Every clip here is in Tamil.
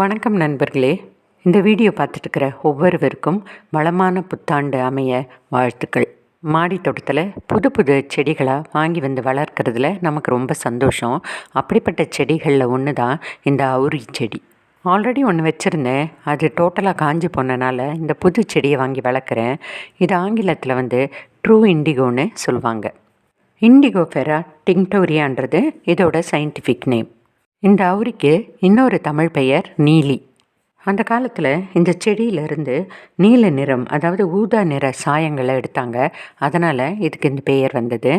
வணக்கம் நண்பர்களே. இந்த வீடியோ பார்த்துட்டுருக்கிற ஒவ்வொருவருக்கும் வளமான புத்தாண்டு அமைய வாழ்த்துக்கள். மாடி தோட்டத்தில் புது புது செடிகளாக வாங்கி வந்து வளர்க்குறதுல நமக்கு ரொம்ப சந்தோஷம். அப்படிப்பட்ட செடிகளில் ஒன்று தான் இந்த அவுரி செடி. ஆல்ரெடி ஒன்று வச்சுருந்தேன். அது டோட்டலாக காஞ்சி போனனால இந்த புது செடியை வாங்கி வளர்க்குறேன். இது ஆங்கிலத்தில் வந்து ட்ரூ இண்டிகோன்னு சொல்லுவாங்க. இண்டிகோ ஃபெரா டிங்டோரியான்றது இதோட சயின்டிஃபிக் நேம். இந்த அவுரிக்கு இன்னொரு தமிழ் பெயர் நீலி. அந்த காலத்தில் இந்த செடியிலிருந்து நீல நிறம் அதாவது ஊதா நிற சாயங்களை எடுத்தாங்க. அதனால் இதுக்கு இந்த பெயர் வந்தது.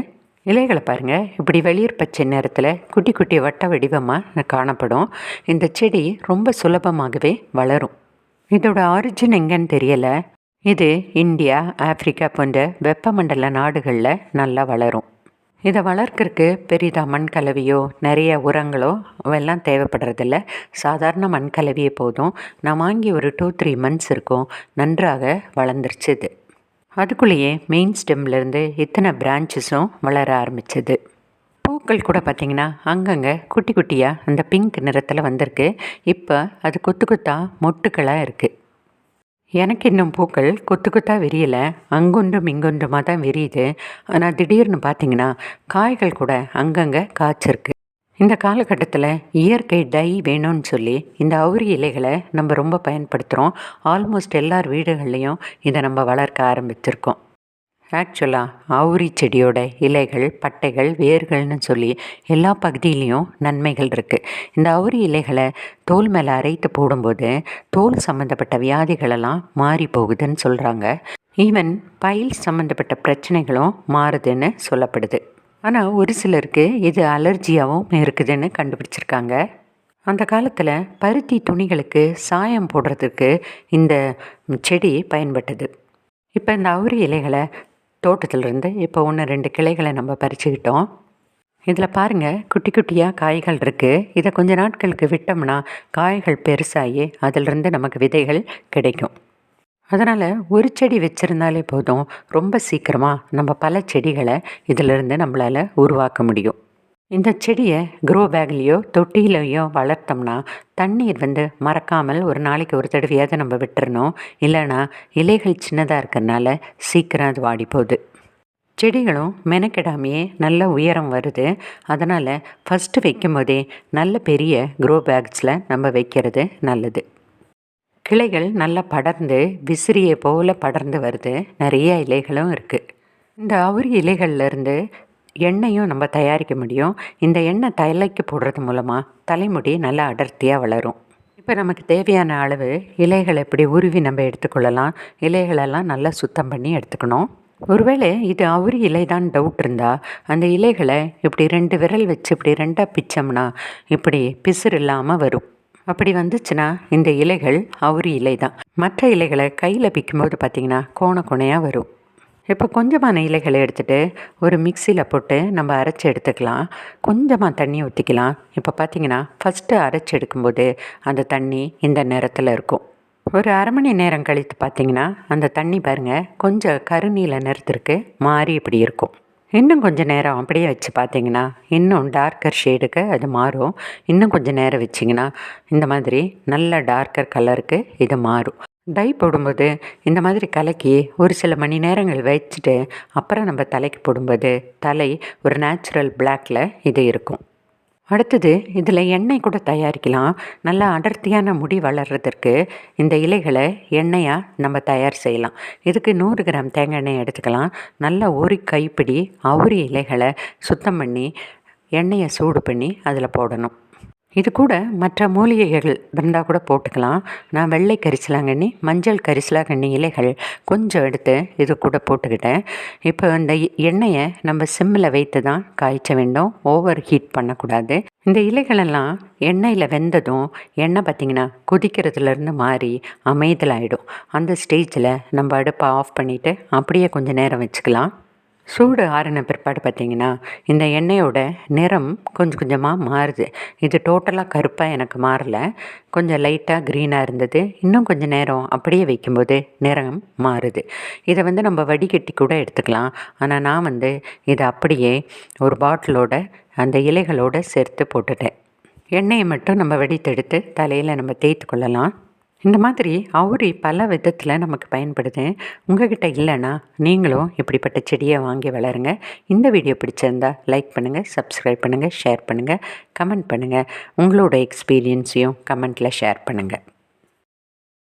இலைகளை பாருங்கள் இப்படி வெளிர் பச்சை நிறத்தில் குட்டி குட்டி வட்ட வடிவமாக காணப்படும். இந்த செடி ரொம்ப சுலபமாகவே வளரும். இதோட ஆரிஜின் எங்கன்னு தெரியலை. இது இந்தியா ஆப்பிரிக்கா போன்ற வெப்பமண்டல நாடுகளில் நல்லா வளரும். இதை வளர்க்குறக்கு பெரிதாக மண் கலவையோ நிறைய உரங்களோ எல்லாம் தேவைப்படுறதில்ல. சாதாரண மண் கலவையே போதும். நான் வாங்கி ஒரு டூ த்ரீ மந்த்ஸ் இருக்கும். நன்றாக வளர்ந்துருச்சுது அதுக்குள்ளேயே மெயின் ஸ்டெம்லேருந்து இத்தனை பிரான்ச்சஸும் வளர ஆரம்பிச்சது. பூக்கள் கூட பார்த்திங்கன்னா அங்கங்கே குட்டி குட்டியாக அந்த பிங்க் நிறத்தில் வந்திருக்கு. இப்போ அது கொத்து கொத்தாக மொட்டுக்களாக இருக்குது எனக்கு இன்னும் பூக்கள் கொத்து கொத்தாக விரியலை. அங்கொன்றும் இங்கொன்றுமாக தான் விரியுது. ஆனால் திடீர்னு பார்த்தீங்கன்னா காய்கள் கூட அங்கங்கே காய்ச்சிருக்கு. இந்த காலகட்டத்தில் இயற்கை டை வேணும்னு சொல்லி இந்த அவுரி இலைகளை நம்ம ரொம்ப பயன்படுத்துகிறோம் ஆல்மோஸ்ட் எல்லார் வீடுகள்லேயும் இதை நம்ம வளர்க்க ஆரம்பிச்சிருக்கோம். ஆக்சுவலாக ஆவுரி செடியோட இலைகள் பட்டைகள் வேர்கள்னு சொல்லி எல்லா பகுதியிலையும் நன்மைகள் இருக்குது இந்த அவுரி இலைகளை தோல் மேலே அரைத்து போடும்போது தோல் சம்மந்தப்பட்ட வியாதிகளெல்லாம் மாறி போகுதுன்னு சொல்கிறாங்க ஈவன் பயில் சம்மந்தப்பட்ட பிரச்சனைகளும் மாறுதுன்னு சொல்லப்படுது. ஆனால் ஒரு சிலருக்கு இது அலர்ஜியாகவும் இருக்குதுன்னு கண்டுபிடிச்சிருக்காங்க. அந்த காலத்தில் பருத்தி துணிகளுக்கு சாயம் போடுறதுக்கு இந்த செடி பயன்பட்டது. இப்போ இந்த அவுரி இலைகளை தோட்டத்திலிருந்து இப்போ ஒன்று ரெண்டு கிளைகளை நம்ம பறிச்சுக்கிட்டோம். இதில் பாருங்கள் குட்டி குட்டியாக காய்கள் இருக்குது இதை கொஞ்ச நாட்களுக்கு விட்டோம்னா காய்கள் பெருசாகி அதிலிருந்து நமக்கு விதைகள் கிடைக்கும். அதனால் ஒரு செடி வச்சுருந்தாலே போதும் ரொம்ப சீக்கிரமாக நம்ம பல செடிகளை இதிலிருந்து நம்மளால் உருவாக்க முடியும். இந்த செடியை க்ரோ பேக்லேயோ தொட்டியிலையோ வளர்த்தோம்னா தண்ணீர் வந்து மறக்காமல் ஒரு நாளைக்கு ஒரு தடவையாவது நம்ம விட்டுறணும். இல்லைனா இலைகள் சின்னதாக இருக்கிறனால சீக்கிரம் அது வாடி போகுது. செடிகளும் மெனக்கெடாமையே நல்ல உயரம் வருது. அதனால் ஃபஸ்ட்டு வைக்கும் போதே நல்ல பெரிய க்ரோ பேக்ஸில் நம்ம வைக்கிறது நல்லது. கிளைகள் நல்லா படர்ந்து விசிறியை போல் படர்ந்து வருது. நிறைய இலைகளும் இருக்குது இந்த அவுரி இலைகள்லேருந்து எண்ணெயும் நம்ம தயாரிக்க முடியும். இந்த எண்ணெய் தலைக்கு போடுறது மூலமாக தலைமுடி நல்லா அடர்த்தியாக வளரும். இப்போ நமக்கு தேவையான அளவு இலைகளை இப்படி உருவி நம்ம எடுத்துக்கொள்ளலாம். இலைகளெல்லாம் நல்லா சுத்தம் பண்ணி எடுத்துக்கணும். ஒருவேளை இது அவுரி இலை தான் டவுட் இருந்தால் அந்த இலைகளை இப்படி ரெண்டு விரல் வச்சு இப்படி ரெண்டாக பிச்சோம்னா இப்படி பிசுறு இல்லாமல் வரும். அப்படி வந்துச்சுன்னா இந்த இலைகள் அவுரி இலை தான் மற்ற இலைகளை கையில் பிக்கும்போது பார்த்திங்கன்னா கோண கோணையாக வரும். இப்போ கொஞ்சமான இலைகளை எடுத்துகிட்டு ஒரு மிக்சியில் போட்டு நம்ம அரைச்சி எடுத்துக்கலாம். கொஞ்சமாக தண்ணி ஊற்றிக்கலாம். இப்போ பார்த்தீங்கன்னா ஃபஸ்ட்டு அரைச்சி எடுக்கும்போது அந்த தண்ணி இந்த நிறத்தில் இருக்கும். ஒரு அரை மணி நேரம் கழித்து பார்த்தீங்கன்னா அந்த தண்ணி பாருங்கள் கொஞ்சம் கருநீல நிறத்திற்கு மாறி இப்படி இருக்கும். இன்னும் கொஞ்சம் நேரம் அப்படியே வச்சு பார்த்தீங்கன்னா இன்னும் டார்க்கர் ஷேடுக்கு அது மாறும். இன்னும் கொஞ்சம் நேரம் வச்சிங்கன்னா இந்த மாதிரி நல்ல டார்க்கர் கலருக்கு இது மாறும். டை போடும்போது இந்த மாதிரி கலக்கி ஒரு சில மணி நேரங்கள் வச்சுட்டு அப்புறம் நம்ம தலைக்கு போடும்போது தலை ஒரு நேச்சுரல் பிளாக்கில் இது இருக்கும். அடுத்தது இதில் எண்ணெய் கூட தயாரிக்கலாம். நல்லா அடர்த்தியான முடி வளர்கிறதுக்கு இந்த இலைகளை எண்ணெயாக நம்ம தயார் செய்யலாம். இதுக்கு நூறு கிராம் தேங்காய் எண்ணெய் எடுத்துக்கலாம். நல்லா ஒரு கைப்பிடி அவுரி இலைகளை சுத்தம் பண்ணி எண்ணெயை சூடு பண்ணி அதில் போடணும். இது கூட மற்ற மூலிகைகள் இருந்தால் கூட போட்டுக்கலாம். நான் வெள்ளை கரிசலாங்கண்ணி மஞ்சள் கரிசலாங்கண்ணி இலைகள் கொஞ்சம் எடுத்து இது கூட போட்டுக்கிட்டேன். இப்போ இந்த எண்ணெயை நம்ம சிம்மில் வைத்து தான் காய்ச்ச வேண்டும். ஓவர் ஹீட் பண்ணக்கூடாது. இந்த இலைகளெல்லாம் எண்ணெயில் வெந்ததும் எண்ணெய் பார்த்திங்கன்னா கொதிக்கிறதுலேருந்து மாறி அமைதலாகிடும் அந்த ஸ்டேஜில் நம்ம அடுப்பை ஆஃப் பண்ணிவிட்டு அப்படியே கொஞ்சம் நேரம் வச்சுக்கலாம். சூடு ஆறின பிற்பாடு பார்த்திங்கன்னா இந்த எண்ணெயோட நிறம் கொஞ்சம் கொஞ்சமாக மாறுது. இது டோட்டலாக கருப்பாக எனக்கு மாறலை. கொஞ்சம் லைட்டாக க்ரீனாக இருந்தது. இன்னும் கொஞ்சம் நேரம் அப்படியே வைக்கும்போது நிறம் மாறுது. இதை வந்து நம்ம வடிகட்டி கூட எடுத்துக்கலாம். ஆனால் நான் வந்து இதை அப்படியே ஒரு பாட்டிலோட அந்த இலைகளோடு சேர்த்து போட்டுட்டேன். எண்ணெயை மட்டும் நம்ம வெடித்தெடுத்து தலையில் நம்ம தேய்த்து கொள்ளலாம். இந்த மாதிரி அவுரி பல விதத்தில் நமக்கு பயன்படுது. உங்ககிட்ட இல்லைன்னா நீங்களும் இப்படிப்பட்ட செடியை வாங்கி வளருங்க. இந்த வீடியோ பிடிச்சிருந்தா லைக் பண்ணுங்கள் சப்ஸ்கிரைப் பண்ணுங்கள் ஷேர் பண்ணுங்கள் கமெண்ட் பண்ணுங்கள் உங்களோட எக்ஸ்பீரியன்ஸையும் கமெண்ட்டில் ஷேர் பண்ணுங்கள்